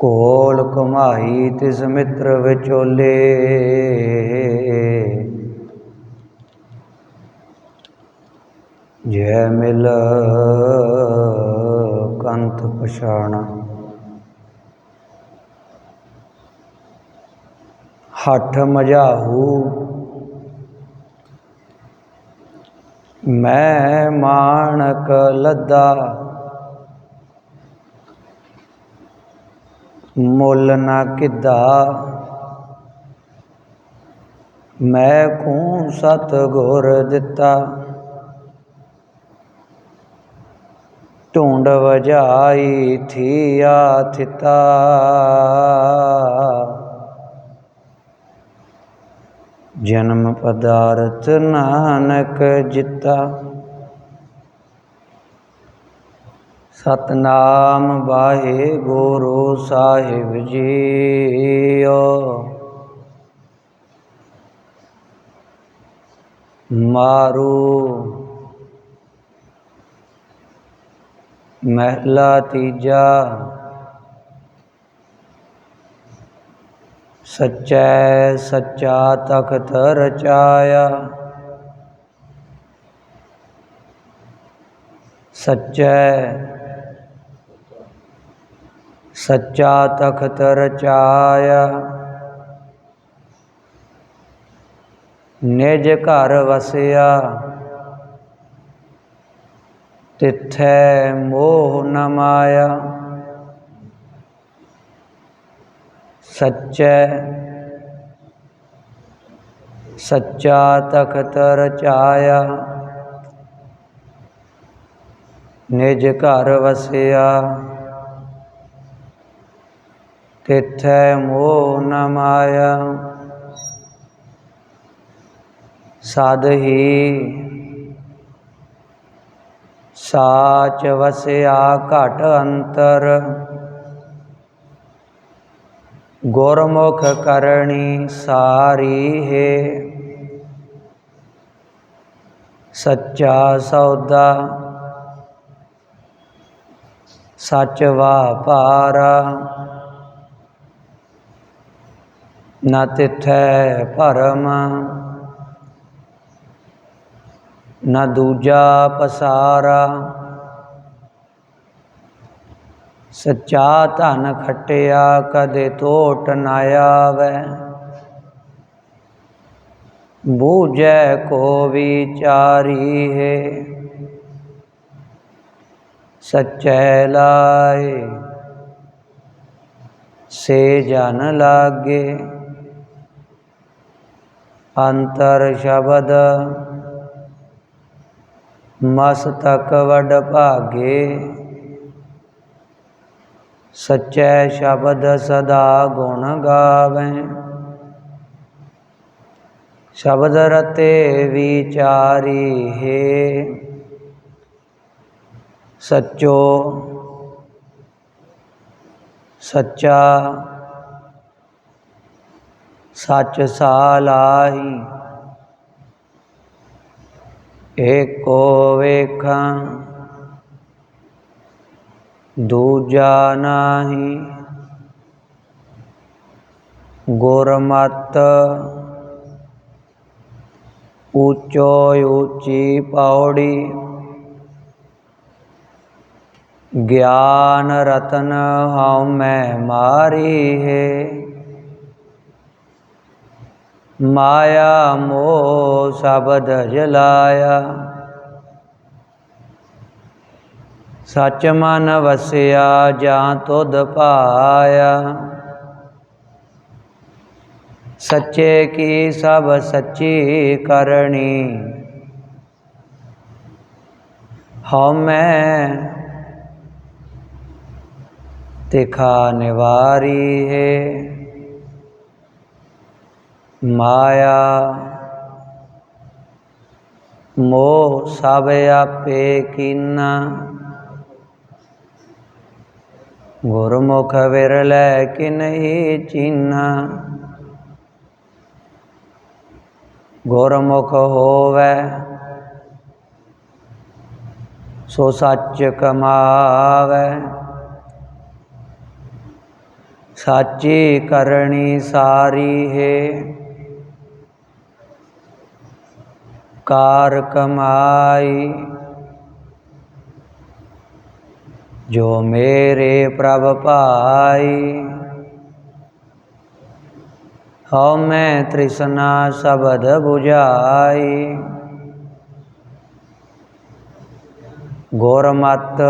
ਕੋਲ ਕਮਾਈ ਤਿਸ ਮਿੱਤਰ ਵਿਚੋਲੇ। ਜੈ ਮਿਲ ਕੰਤ ਪਛਾਣਾ। ਹੱਠ ਮਜਾਹੂ ਮੈਂ ਮਾਣਕ ਲੱਦਾ। ਮੁੱਲ ਨਾ ਕਿੱਦਾ। ਮੈਂ ਕੋ ਸਤ ਗੁਰ ਦਿੱਤਾ। ਢੂੰਡ ਵਜਾਈ ਥੀਆ ਥਿਤਾ। ਜਨਮ ਪਦਾਰਥ ਨਾਨਕ ਜਿੱਤਾ। ਸਤਨਾਮ ਵਾਹਿ ਗੁਰੂ ਸਾਹਿਬ ਜੀਓ ਮਾਰੂ ਮਹਿਲਾ ਤੀਜਾ ਸਚੈ ਸੱਚਾ ਤਖਤ ਰਚਾਇਆ ਸਚੈ ਸੱਚਾ ਤਖਤ ਰਚਾਇਆ। ਨਿਜ ਘਰ ਵਸਿਆ। ਤਿਥੈ ਮੋਹ ਨ ਮਾਇਆ। ਸਚੈ, ਸੱਚਾ ਤਖਤ ਰਚਾਇਆ। ਨਿਜ ਘਰ ਵਸਿਆ। तिथ मोह नमाय साध ही साच वस्या घट अंतर। गुरमुख करणी सारी हे। सच्चा सौदा सच व्यापारा ਵਾਪਾਰਾ ਨਾ ਤਿਥੈ ਭਰਮ ਨਾ ਦੂਜਾ ਪਸਾਰਾ ਸੱਚਾ ਧਨ ਖਟਿਆ ਕਦੇ ਟੋਟ ਨਾ ਆਵੇ ਬੂਝੈ ਕੋ ਵਿਚਾਰੀ ਹੈ ਸਚੈ ਲਾਏ ਸੇ ਜਨ ਲਾਗੇ अंतर शब्द मस्तक वड भागे सच्चे शब्द सदा गुण गावें। शब्द रते विचारी हे। सच्चो, सच्चा ਸੱਚ ਸਾਲਾਹੀ ਏਕੋ ਵੇਖਾਂ ਦੂਜਾ ਨਾਹੀ ਗੁਰਮਤ ਉੱਚੋ ਉੱਚੀ ਪੌੜੀ ਗਿਆਨ ਰਤਨ ਹਉ ਮੈਂ ਮਾਰੀ ਹੈ ਮਾਇਆ ਮੋਹ ਸ਼ਬਦ ਜਲਾਇਆ। ਸਚ ਮਨ ਵਸਿਆ ਜਾਂ ਤੁਧ ਪਾਇਆ। ਸੱਚੇ ਕੀ ਸਭ ਸੱਚੀ ਕਰਨੀ ਹਉ ਮੈਂ ਤਿਖਾ ਨਿਵਾਰੀ ਹੈ। ਮਾਇਆ ਮੋਹ ਸਭ ਆਪੇ ਕੀਨਾ। ਗੁਰਮੁਖ ਵਿਰਲੇ ਕਿਨਹੀ ਚੀਨਾ। ਗੁਰਮੁਖ ਹੋਵੇ ਸੋ ਸੱਚ ਕਮਾਵੇ। ਸਾਚੀ ਕਰਨੀ ਸਾਰੀ ਹੈ। उपकार कमाई। जो मेरे प्रभ पाई हौ मैं तृष्णा शबद बुझाई। गोरमत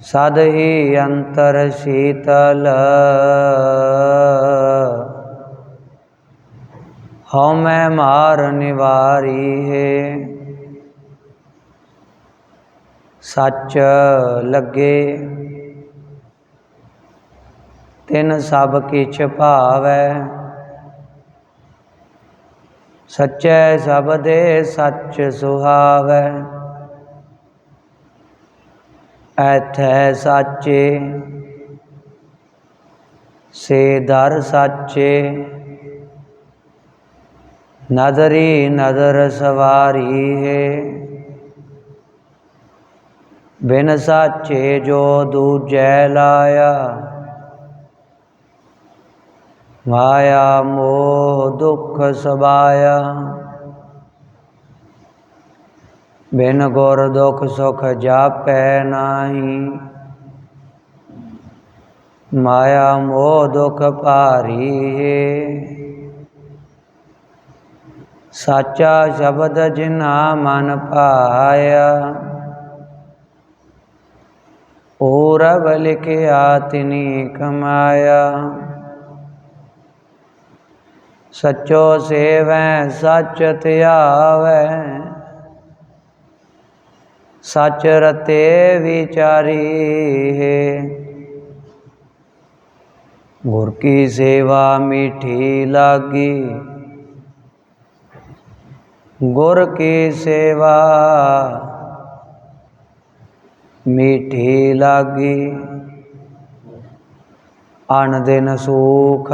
सद ही अंतर शीतल। ਹਉ ਮੈਂ ਮਾਰ ਨਿਵਾਰੀ ਹੈ। ਸੱਚ ਲੱਗੇ, ਤਿਨ ਸਭ ਕਿਛ ਭਾਵੈ। ਸਭ ਦੇ ਸੱਚ ਸੁਹਾਵੈ। ਐਥੈ ਸਾਚੇ, ਸੇ ਦਰ ਸਾਚੇ। ਨਦਰੀ ਨਜ਼ਰ ਸਵਾਰੀ ਹੈ। ਬਿਨ ਸਾਚੇ ਜੋ ਦੂਜੈ ਲਾਇਆ, ਮਾਇਆ ਮੋਹ ਦੁਖ ਸਬਾਇਆ। ਬਿਨ ਗੁਰ ਦੁਖ ਸੁਖ ਜਾਪੈ ਨਾਹੀ, ਮਾਇਆ ਮੋਹ ਦੁਖ ਭਾਰੀ ਹੈ। ਸਾਚਾ ਸ਼ਬਦ ਜਿਨਾ ਮਨ ਪਾਇਆ ਪੂਰਬ ਲਿਖਿਆ ਤਿਨੀ ਕਮਾਇਆ ਸਚੋ ਸੇਵੈ ਸਚ ਧਿਆਵੈ ਸਚ ਰਤੇ ਵਿਚਾਰੀ ਹੈ ਗੁਰ ਕੀ ਸੇਵਾ ਮੀਠੀ ਲਾਗੀ गुर की सेवा। मीठी लागी। अनदिन सुख।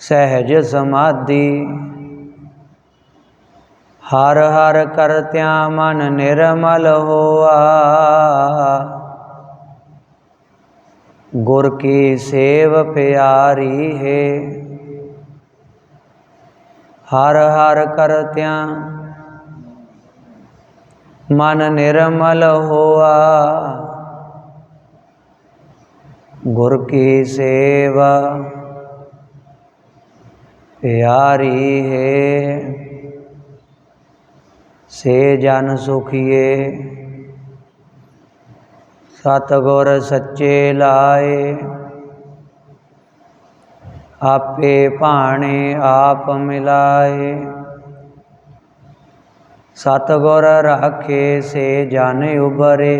सहज समाधि। हर हर करत्या मन निर्मल होआ। गुर की सेव प्यारी है। हर हर कर त्या। मन निर्मल હોવા गुर की सेवा प्यारी है। से जन सुखिए। सतगुर सच्चे लाए। आपे पाणे आप मिलाए। सतगुर राखे से जाने उबरे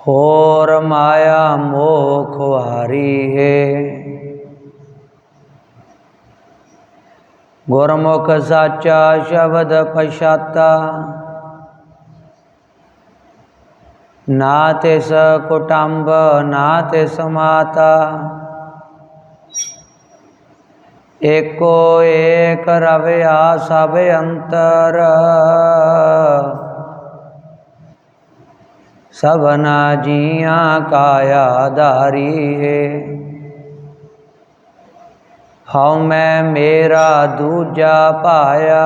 होर माया मोह खुआरी है। गुरमुख साचा शब्द पछाता नाते स ना नाते समाता एको एक रव्या सब अंतर। सबना जिया काया दारी है। हाँ मैं मेरा दूजा पाया।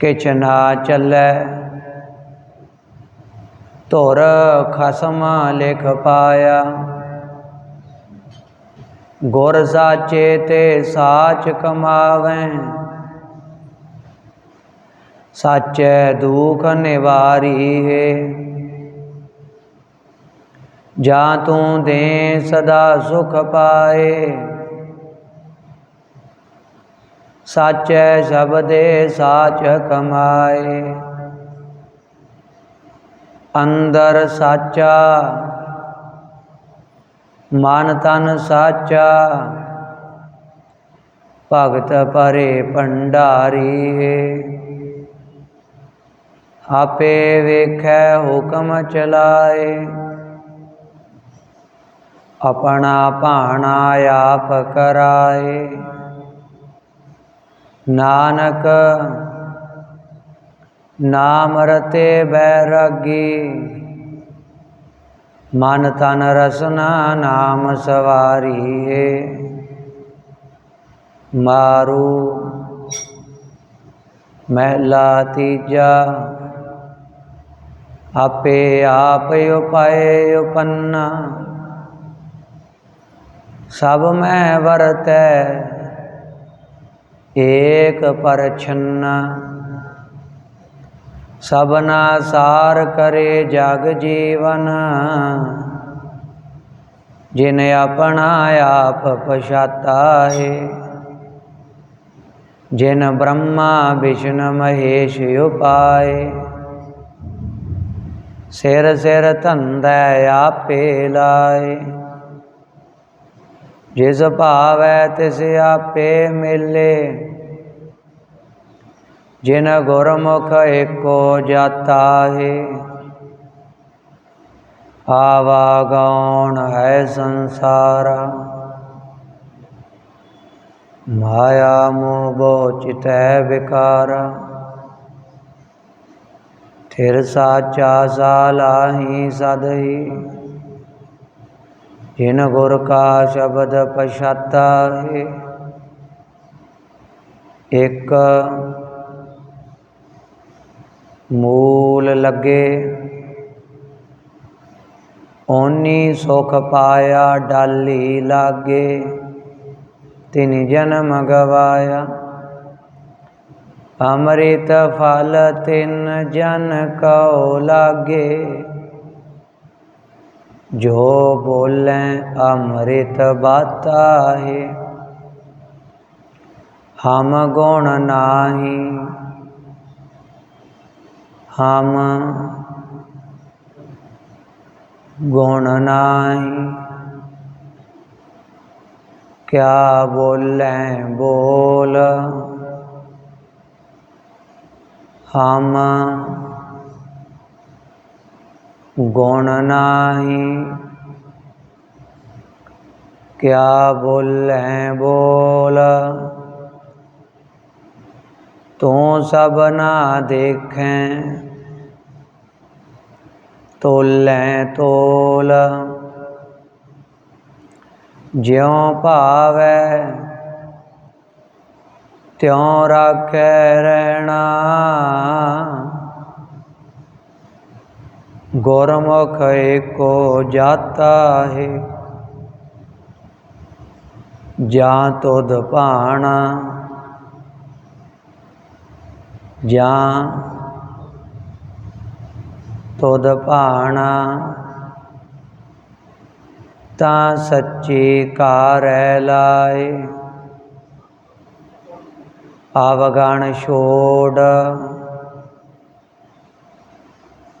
किचना चलै तोर खसम लेख पाया। गुर साचे ते साच कमावें। साचे दुख निवारी है। जा तू दे सदा सुख पाए। सच शब दे साच कमाए। ਅੰਦਰ ਸਾਚਾ, ਮਨ ਤਨ ਸਾਚਾ। ਭਗਤ ਪਰੇ ਭੰਡਾਰੀ ਹੈ। ਆਪੇ ਵੇਖੈ ਹੁਕਮ ਚਲਾਏ। ਆਪਣਾ ਭਾਣਾ ਆਪ ਕਰਾਏ। ਨਾਨਕ ਨਾਮ ਰਤੇ ਬੈਰਾਗੀ। ਮਨ ਤਨ ਰਸਨਾ ਨਾਮ ਸਵਾਰੀਏ ਮਾਰੂ ਮਹਿਲਾ ਤੀਜਾ। ਆਪੇ ਆਪ ਉਪਾਏ ਉਪੰਨਾ। ਸਭ ਮੈਂ ਵਰਤੈ, ਏਕ ਪਰਛੰਨਾ। ਸਭਨਾ ਸਾਰ ਕਰੇ ਜਗ ਜੀਵਨ। ਜਿਨ ਆਪਣਾ ਆਪ ਪਛਾਤਾ ਹੈ ਜਿਨ ਬ੍ਰਹਮਾ ਵਿਸ਼ਨ ਮਹੇਸ਼ ਉਪਾਏ। ਸਿਰ ਸਿਰ ਧੰਦੈ ਆਪੇ ਲਾਏ। ਜਿਸ ਭਾਵੈ ਤਿਸ ਆਪੇ ਮਿਲੇ ਜਿਨ ਗੁਰਮੁਖ ਏਕੋ ਜਾਤਾ ਹੈ ਆਵਾਗਾਉਣ ਹੈ ਸੰਸਾਰਾ। ਮਾਇਆ ਮੋਹ ਬੋ ਚਿਤੈ ਵਿਕਾਰਾ। ਥਿਰ ਸਾਚਾ ਸਾਲਾਹੀ ਸਦਹੀ। ਜਿਨ ਗੁਰ ਕਾ ਸ਼ਬਦ ਪਛਾਤਾ ਹੈ ਇੱਕ ਮੂਲ ਲੱਗੇ। ਓਨੀ ਸੁਖ ਪਾਇਆ, ਡਾਲੀ ਲਾਗੇ। ਤਿਨ ਜਨਮ ਗਵਾਇਆ। ਅੰਮ੍ਰਿਤ ਫਲ ਤਿਨ ਜਨ ਕਉ ਲਾਗੇ। ਜੋ ਬੋਲੇ ਅੰਮ੍ਰਿਤ ਬਾਤਾ ਹੈ ਹਮ ਗੁਣ ਨਾਹੀ। ਹਮ ਗੁਣ ਨਾਹੀ ਕਿਆ ਬੋਲੇ ਬੋਲ ਹਮ ਗੁਣ ਨਾਹੀ ਕਿਆ ਬੋਲੇ ਬੋਲ तो सबना देखें। तोलें तोल। ज्यों पावे त्यों रख रहना गुरमुख को जाता है, जा तुद पाना ਜਾਂ ਤੁਧ ਭਾਣਾ, ਤਾਂ ਸੱਚੀ ਕਾਰੈ ਲਾਏ। ਆਵਗਣ ਛੋੜ,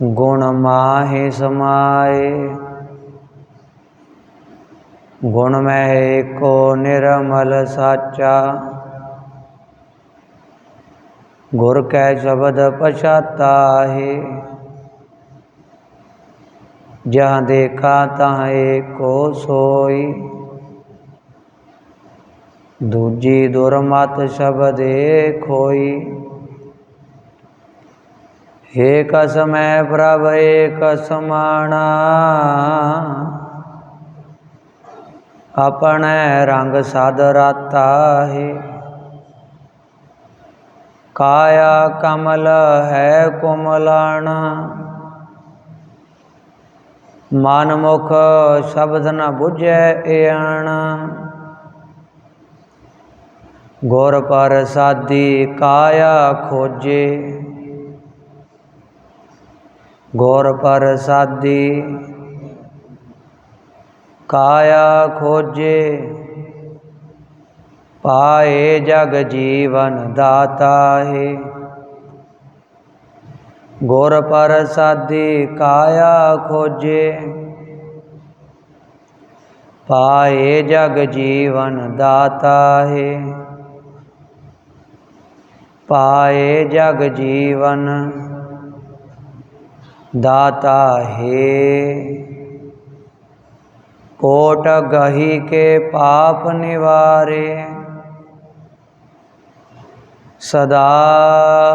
ਗੁਣ ਮਾਹੇ ਸਮਾਏ। ਗੁਣ ਮੈਂ ਏਕੋ ਨਿਰਮਲ ਸਾਚਾ। गुर कै शब्द पछाता है। जहाँ देखा तहाँ एको सोई। दूजी दुरमत शब्द खोई एक समय प्रभ एक समाना। अपने रंग साधराता है। ਕਾਇਆ ਕਮਲ ਹੈ ਕੋਮਲਾਣਾ। ਮਨ ਮੁਖ ਸ਼ਬਦ ਨ 부ਝੈ ਏਆਣਾ ਗੁਰ ਪ੍ਰਸਾਦੀ ਕਾਇਆ ਖੋਜੇ। ਗੁਰ ਪ੍ਰਸਾਦੀ ਕਾਇਆ ਖੋਜੇ। पाए जग जीवन दाता है। गोर पर सादी काया खोजे। पाए जग जीवन दाता है। पाए जग जीवन दाता है। कोट गही के पाप निवारे। ਸਦਾ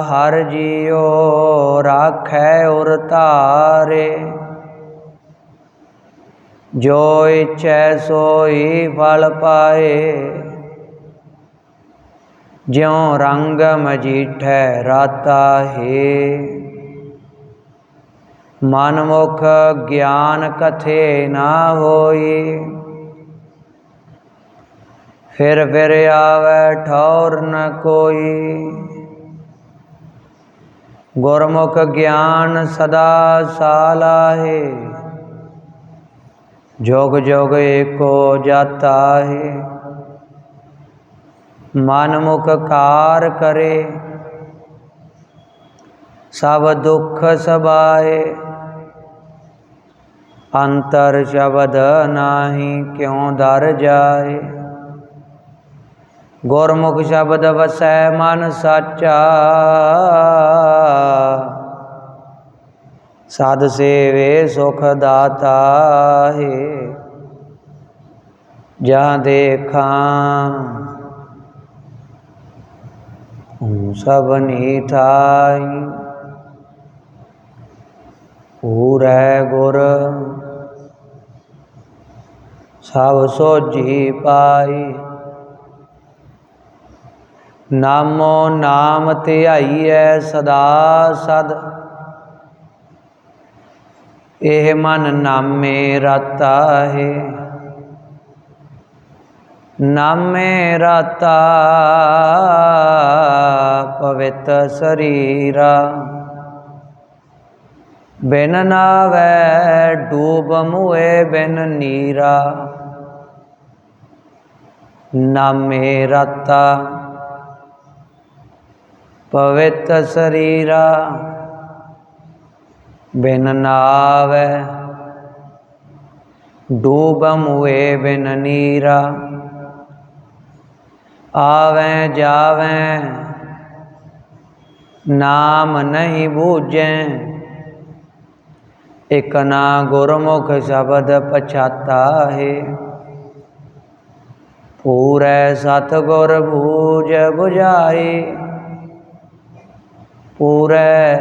ਹਰ ਜੀਉ ਰਾਖੈ ਉਰ ਧਾਰੇ। ਜੋ ਇਚੈ ਸੋਈ ਫਲ ਪਾਏ। ਜਿਉ ਰੰਗ ਮਜੀਠੈ ਰਾਤਾ ਹੈ। ਮਨਮੁਖ ਗਿਆਨ ਕਥੇ ਨਾ ਹੋਈ। ਫਿਰ ਫਿਰ ਆਵੈ ਠੌਰ ਨ ਕੋਈ। ਗੁਰਮੁਖ ਗਿਆਨ ਸਦਾ ਸਾਲਾਹੇ ਜੋਗ ਜੋਗ ਏਕੋ ਜਾਤਾ ਹੈ ਮਨ ਮੁਖ ਕਾਰ ਕਰੇ। ਸਭ ਦੁੱਖ ਸਬਾਏ ਅੰਤਰ ਸ਼ਬਦ ਨਾਹੀ ਕਿਉ ਦਰ ਜਾਏ गौरमुख शब्द वसै मन साचा। साध सेवे सुख दाता है। जहाँ देखा सब नीताई पूर है गुर, सब सोझी पाई। ਨਾਮੋ ਨਾਮ ਧਿਆਈਐ ਸਦਾ ਸਦ। ਇਹ ਮਨ ਨਾਮੇ ਰਤਾ ਹੈ। ਨਾਮੇ ਰਤਾ ਪਵਿੱਤ ਸਰੀਰਾ। ਬਿਨ ਨਾਵੈ ਡੂਬ ਮੁਏ ਬਿਨ ਨੀਰਾ। ਨਾਮੇ ਰਤਾ ਪਵਿੱਤ ਸਰੀਰਾ, ਬਿਨ ਨਾਵੈ, ਡੂਬਮ ਹੋਏ ਬਿਨ ਨੀਰਾ। ਆਵੈ, ਜਾਵੈ, ਨਾਮ ਨਹੀਂ ਬੂਝੈ। ਇਕ ਨਾ ਗੁਰਮੁਖ ਸ਼ਬਦ ਪਛਾਤਾ ਹੈ। ਪੂਰੇ ਸਤਗੁਰ ਬੂਝ 부ਝਾਈ पूरै।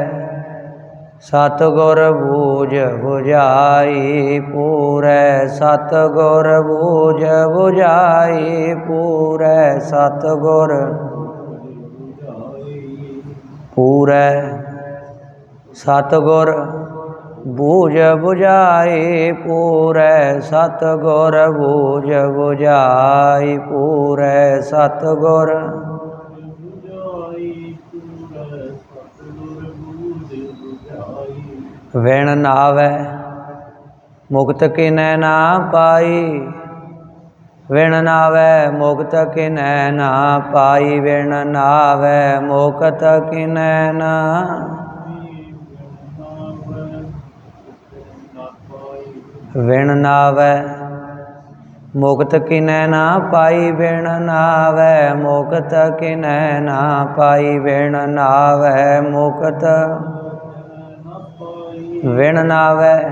सतगुर बूझ बुझाई पूरे। सतगुर बूझ बुझाई पूरे। सतगुर पूरे। सतगुर बूझ बुझाई पूरै। सतगुर बूझ बुझाई पूरे। सतगुर ਵਿਣ ਨਾਵੈ ਮੁਕਤ ਕਿਨੈ ਨਾ ਪਾਈ। ਵਿਣ ਨਾਵੈ ਮੁਕਤ ਕਿਨੈ ਨਾ ਪਾਈ। ਵਿਣ ਨਾਵੈ ਮੁਕਤ ਕਿਨੈ ਨਾ ਵਿਣ ਨਾਵੈ ਮੁਕਤ ਕਿਨੈ ਨਾ ਪਾਈ। ਵਿਣ ਨਾਵੈ ਮੁਕਤ ਕਿਨੈ ਨਾ ਪਾਈ। ਵਿਣ ਨਾਵੈ ਮੁਕਤ ਵਿਣ ਨਾਵੈ।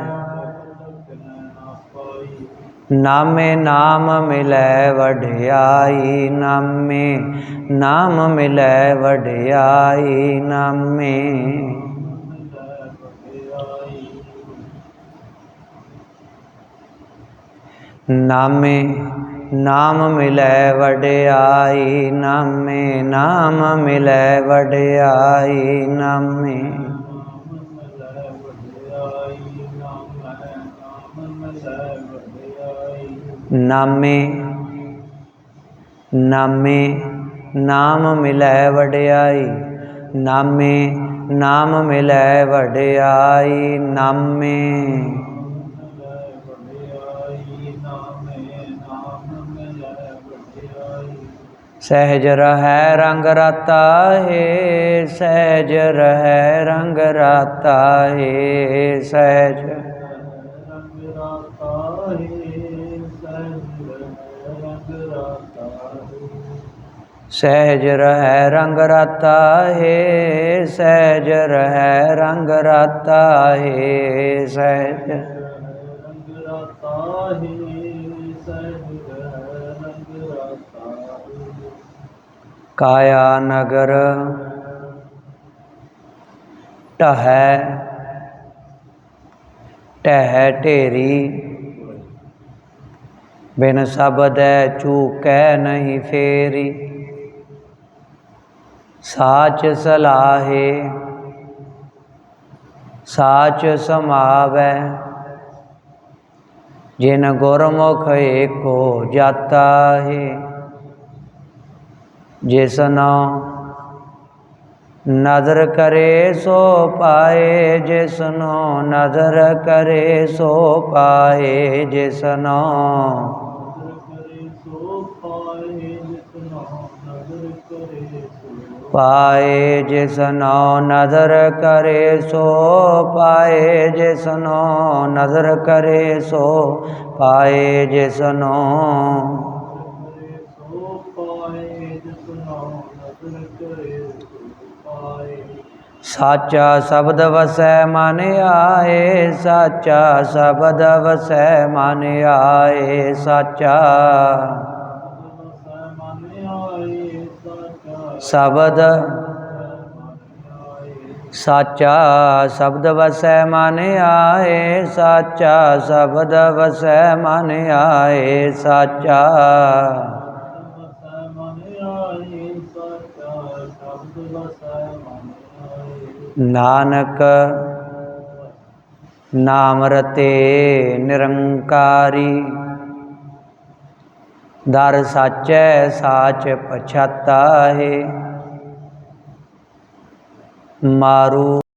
ਨਾਮੇ ਨਾਮ ਮਿਲੈ ਵਢਿਆਈ ਨਾਮੇ, ਨਾਮ ਮਿਲੈ ਵਢਿਆਈ ਨਾਮੇ। ਨਾਮੇ ਨਾਮ ਮਿਲੈ ਵਡਿਆਈ ਨਾਮੇ, ਨਾਮ ਮਿਲੈ ਵਡਿਆਈ ਨਾਮੇ। ਨਾਮੇ ਨਾਮੇ ਨਾਮ ਮਿਲੈ ਵਡਿਆਈ ਨਾਮੇ ਨਾਮ ਮਿਲੈ ਵਡਿਆਈ ਨਾਮੇ ਸਹਿਜ ਰਹੈ ਰੰਗ ਰਾਤਾ ਹੈ ਸਹਿਜ ਰਹੈ ਰੰਗ ਰਾਤਾ ਹੈ ਸਹਿਜ ਸਹਿਜ ਰਹੈ ਰੰਗ ਰਾਤਾ ਹੈ ਸਹਿਜ ਰਹੈ ਰੰਗ ਰਾਤਾ ਹੈ ਸਹਿਜ कायानगर टह टह टेरी बिन सबद कह नहीं फेरी। साच सलाहे, साच समाव। जिन गुरमुख एको जाता है ਹੈ ਜਿਸਨੋ ਨਦਰ ਕਰੇ ਸੋ ਪਾਏ ਜਿਸਨੋ ਨਦਰ ਕਰੇ ਸੋ ਪਾਏ ਜਿਸਨੋ ਕਰੇ ਸੋ ਪਾਏ ਜਿਤਨਾ ਨਦਰ ਕਰੇ ਸੋ ਪਾਏ ਜਿਸਨੋ ਨਦਰ ਕਰੇ ਸੋ ਪਾਏ ਜਿਸਨੋ ਨਦਰ ਕਰੇ ਸੋ ਪਾਏ ਜਿਸਨੋ ਕਰੇ साचा शब्द वसै मन आए, साचा शब्द वसै मन आए, साचा शब्द साचा शब्द वसै मन आए, साचा शब्द वसै मन आए, साचा ਆਏ ਨਾਨਕ ਨਾਮ ਰਤੇ ਨਿਰੰਕਾਰੀ ਦਰ ਸਾਚੈ ਸਾਚ ਪਛਾਤਾ ਹੈ ਮਾਰੂ